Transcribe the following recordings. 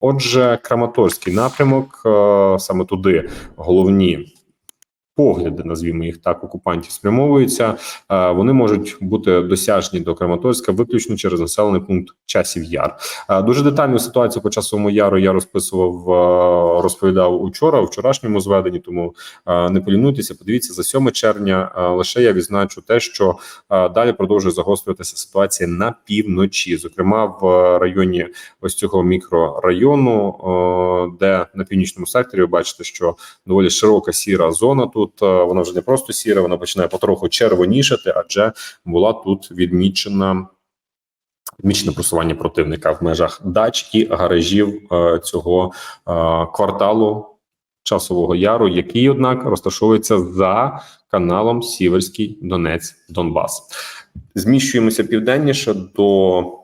Отже, Краматорський напрямок е, саме туди головні. Погляди, назвімо їх так, окупантів спрямовуються. Е, Вони можуть бути досяжні до Краматорська виключно через населений пункт часів яр. Е, Дуже детальну ситуацію по часовому яру я розписував, е, розповідав учора, у вчорашньому зведенні. Тому не полінуйтеся. Подивіться за 7 червня. Лише я відзначу те, що далі продовжує загострюватися ситуація на півночі, зокрема в районі ось цього мікрорайону, де на північному секторі ви бачите, що доволі широка сіра зона. Тут е, вона вже не просто сіра, вона починає потроху червонішати, адже була тут відмічена. Відмічене просування противника в межах дач і гаражів е, цього е, кварталу часового яру, який, однак, розташовується за каналом Сіверський Донець Донбас. Зміщуємося південніше до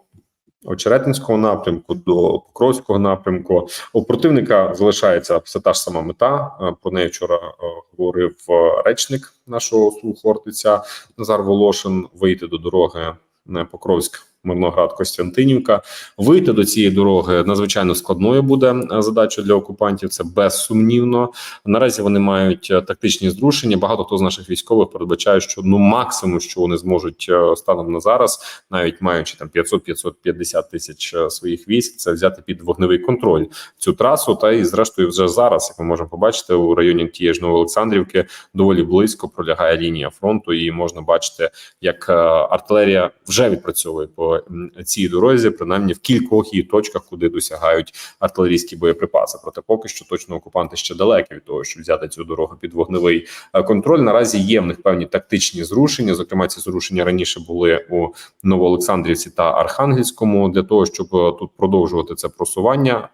Очеретинського напрямку, до Покровського напрямку. У противника залишається все та ж сама мета. Е, Про неї вчора е, говорив е, речник нашого Хортиця Назар Волошин. Вийти до дороги Покровськ. Мирноград Костянтинівка вийти до цієї дороги надзвичайно складною буде е, задача для окупантів. Це безсумнівно. Наразі вони мають е, тактичні зрушення. Багато хто з наших військових передбачає, що ну максимум, що вони зможуть е, станом на зараз, навіть маючи там 500-550 тисяч своїх військ, це взяти під вогневий контроль цю трасу. Та і зрештою, вже зараз, як ми можемо побачити, у районі тієї ж Новоолександрівки доволі близько пролягає лінія фронту, і можна бачити, як артилерія вже відпрацьовує по цій дорозі, принаймні в кількох її точках, куди досягають артилерійські боєприпаси. Проте поки що точно окупанти ще далекі від того, щоб взяти цю дорогу під вогневий е, контроль. Наразі є в них певні тактичні зрушення. Зокрема, ці зрушення раніше були у Новоолександрівці та Архангельському для того, щоб е, тут продовжувати це просування е,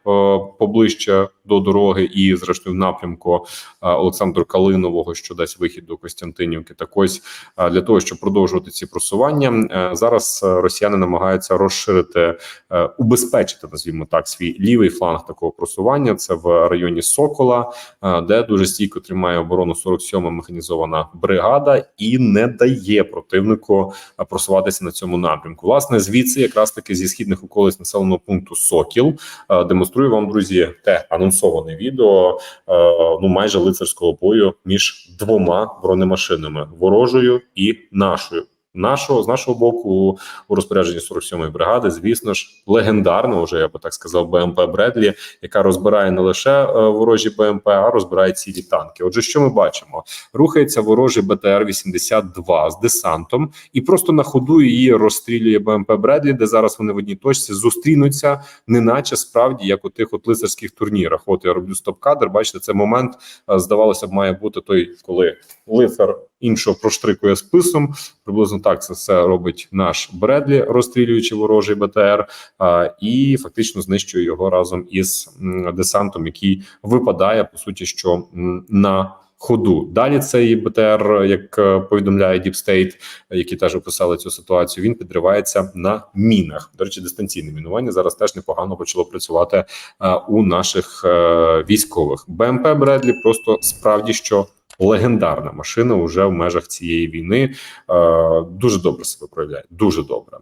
поближче до дороги, і зрештою в напрямку Олександру Калинового, що дасть вихід до Костянтинівки. Так ось для того, щоб продовжувати ці просування, зараз росіяни намагаються розширити, е, убезпечити, назвімо так, свій лівий фланг такого просування. Це в районі Сокола, е, де дуже стійко тримає оборону 47-ма механізована бригада і не дає противнику е, просуватися на цьому напрямку. Власне, звідси, якраз таки зі східних околиць населеного пункту Сокіл, демонструю вам, друзі, те анонсоване відео ну майже лицарського бою між двома бронемашинами ворожою і нашою. Нашого з нашого боку у розпорядженні 47-ї бригади, звісно ж, легендарно, вже я би так сказав, БМП Бредлі, яка розбирає не лише е, ворожі БМП, а розбирає цілі танки. Отже, що ми бачимо? Рухається ворожий БТР 82 з десантом, і просто на ходу її розстрілює БМП Бредлі, де зараз вони в одній точці зустрінуться, неначе справді як у тих от лицарських турнірах. От я роблю стоп-кадр. Бачите, це момент е, здавалося б, має бути той, коли лицар іншого проштрикує списом. Приблизно так це все робить наш Бредлі, розстрілюючи ворожий БТР, і фактично знищує його разом із десантом, який випадає по суті, що на ходу. Далі цей БТР, як е, повідомляє Deep State, які теж описали цю ситуацію, він підривається на мінах. До речі, дистанційне мінування зараз теж непогано почало працювати е, у наших е, військових. БМП Бредлі просто справді що. Легендарна машина вже в межах цієї війни е, дуже добре себе проявляє. Дуже добре.